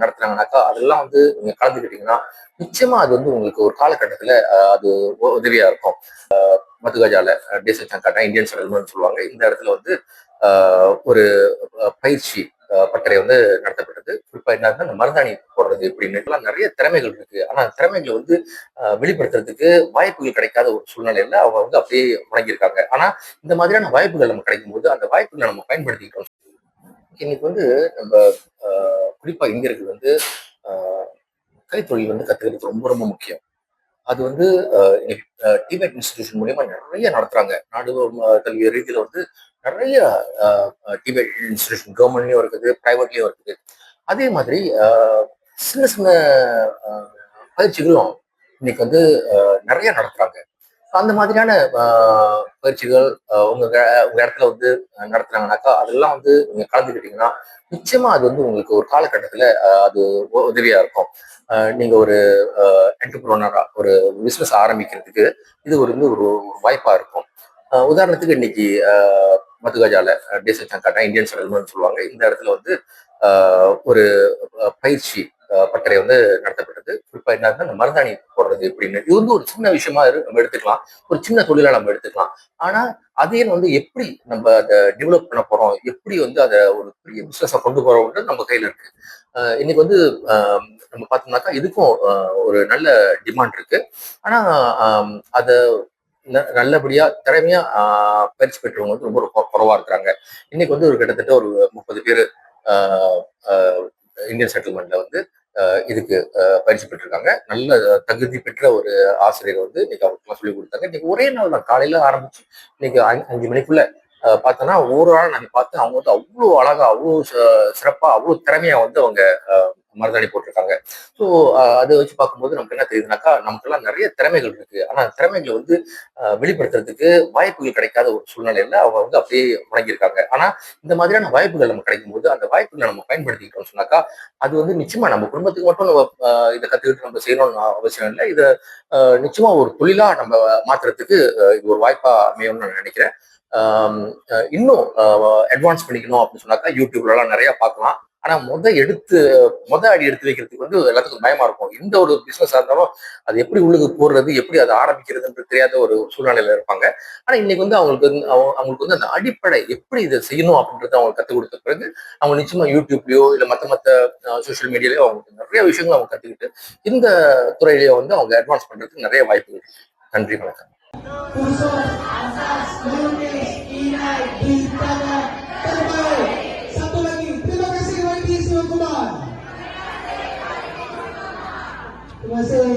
நடத்துறாங்கனாக்கா அதெல்லாம் வந்து நீங்க கலந்துக்கிட்டீங்கன்னா நிச்சயமா அது வந்து உங்களுக்கு ஒரு காலகட்டத்துல அது உதவியா இருக்கும். மதுகஜால டேசன் சங்காட்டா இந்தியன் செட்டில்மெண்ட் சொல்லுவாங்க. இந்த இடத்துல வந்து ஒரு பயிற்சி பட்டறை வந்து நடத்தப்பட்டது. குறிப்பா என்ன இந்த மருதாணி போடுறது இப்படின்னு. நிறைய திறமைகள் இருக்கு. ஆனா அந்த திறமைகளை வந்து வெளிப்படுத்துறதுக்கு வாய்ப்புகள் கிடைக்காத ஒரு சூழ்நிலையில அவங்க வந்து அப்படியே முடங்கியிருக்காங்க. ஆனா இந்த மாதிரியான வாய்ப்புகள் நம்ம கிடைக்கும் போது அந்த வாய்ப்புகளை நம்ம பயன்படுத்திக்கிட்டோம். இன்னைக்கு வந்து நம்ம குறிப்பா இந்தியர்கள் வந்து கைத்தொழில் வந்து கத்துக்கிறது ரொம்ப ரொம்ப முக்கியம். அது வந்து டிபேட் டிபெட் இன்ஸ்டிடியூஷன் மூலியமா நிறைய நடத்துறாங்க. நாடு கல்வி ரீதியில வந்து நிறைய டிபெட் இன்ஸ்டிடியூஷன் கவர்மெண்ட்லயும் இருக்குது பிரைவேட்லயும் இருக்குது. அதே மாதிரி சின்ன சின்ன பயிற்சிகளும் இன்னைக்கு வந்து நிறைய நடத்துறாங்க. அந்த மாதிரியான பயிற்சிகள் உங்க உங்க இடத்துல வந்து நடத்துனாங்கனாக்கா அதெல்லாம் வந்து நீங்க கலந்துக்கிட்டீங்கன்னா நிச்சயமா அது வந்து உங்களுக்கு ஒரு காலகட்டத்துல அது உதவியா இருக்கும். நீங்க ஒரு என்டர்பிரோனரா ஒரு பிசினஸ் ஆரம்பிக்கிறதுக்கு இது ஒரு வந்து ஒரு வாய்ப்பா இருக்கும். உதாரணத்துக்கு இன்னைக்கு மதுகாஜால மதுகஜால டேச சங்காட்டா இந்தியன் செட்டில்மெண்ட் சொல்லுவாங்க. இந்த இடத்துல வந்து ஒரு பயிற்சி பட்டறை வந்து நடத்தப்பட்டது. குறிப்பா என்ன இந்த மருதாணி போடுறது இப்படின்னு இது வந்து ஒரு சின்ன விஷயமா இரு- நம்ம எடுத்துக்கலாம். ஒரு சின்ன தொழிலா நம்ம எடுத்துக்கலாம். ஆனா அதையும் வந்து எப்படி நம்ம அதை டெவலப் பண்ண போறோம்? எப்படி வந்து அதை ஒரு பெரிய பிசினஸா கொண்டு போறோம்ன்றது நம்ம கையில இருக்கு. அஹ் இன்னைக்கு வந்து நம்ம பார்த்தோம்னாக்கா இதுக்கும் ஒரு நல்ல டிமாண்ட் இருக்கு. ஆனா அதை ந- நல்லபடியா திறமையா பயிற்சி பெற்றவங்க வந்து ரொம்ப ரொம்ப குறைவா இருக்கிறாங்க. இன்னைக்கு வந்து ஒரு கிட்டத்தட்ட ஒரு முப்பது பேர் இந்தியன் செட்டில்மெண்ட்ல வந்து இதுக்கு பயிற்சி பெற்றிருக்காங்க. நல்ல தகுதி பெற்ற ஒரு ஆசிரியர் வந்து இன்னைக்கு அவங்களுக்குலாம் சொல்லி கொடுத்தாங்க. இன்னைக்கு ஒரே நாள் தான். காலையில ஆரம்பிச்சு இன்னைக்கு அஞ்சு மணிக்குள்ள பார்த்தோன்னா ஒவ்வொரு ஆள் நாங்கள் பார்த்து அவங்க வந்து அவ்வளோ அழகா அவ்வளோ சிறப்பாக சிறப்பா அவ்வளோ திறமையா வந்து அவங்க அஹ், மருதாணி போட்டிருக்காங்க. ஸோ அதை வச்சு பார்க்கும்போது நமக்கு என்ன தெரியுதுனாக்கா நமக்கெல்லாம் நிறைய திறமைகள் இருக்கு. ஆனா திறமைகளை வந்து வெளிப்படுத்துறதுக்கு வாய்ப்புகள் கிடைக்காத ஒரு சூழ்நிலையில அவங்க வந்து அப்படியே முடங்கியிருக்காங்க. ஆனா இந்த மாதிரியான வாய்ப்புகள் நமக்கு கிடைக்கும் போது அந்த வாய்ப்புகளை நம்ம பயன்படுத்திக்கிட்டோம்னு சொன்னாக்கா அது வந்து நிச்சயமா நம்ம குடும்பத்துக்கு மட்டும் நம்ம அஹ், இதை கத்துக்கிட்டு நம்ம செய்யணும்னு அவசியம் இல்லை. இதை அஹ், நிச்சயமா ஒரு தொழிலா நம்ம மாத்துறதுக்கு இது ஒரு வாய்ப்பா அமையும்னு நான் நினைக்கிறேன். இன்னும் அட்வான்ஸ் பண்ணிக்கணும் அப்படின்னு சொன்னாக்கா யூடியூப்லலாம் நிறைய பார்க்கலாம். ஆனா முத எடுத்து முத அடி எடுத்து வைக்கிறதுக்கு வந்து எல்லாத்துக்கும் பயமா இருக்கும். எந்த ஒரு பிசினஸா இருந்தாலும் அது எப்படி உள்ளுக்கு போடுறது எப்படி அதை ஆரம்பிக்கிறதுன்றது தெரியாத ஒரு சூழ்நிலையில இருப்பாங்க. ஆனா இன்னைக்கு வந்து அவங்களுக்கு வந்து அவங்களுக்கு வந்து அந்த அடிப்படை எப்படி இதை செய்யணும் அப்படின்றத அவங்க கத்துக் கொடுத்த பிறகு அவங்க நிச்சயமா யூடியூப்லயோ இல்ல மத்த மத்த சோஷியல் மீடியாலயோ அவங்களுக்கு நிறைய விஷயங்கள் அவங்க கத்துக்கிட்டு இந்த துறையிலேயே வந்து அவங்க அட்வான்ஸ் பண்றதுக்கு நிறைய வாய்ப்புகள் நன்றி வணக்கம். Terima kasih.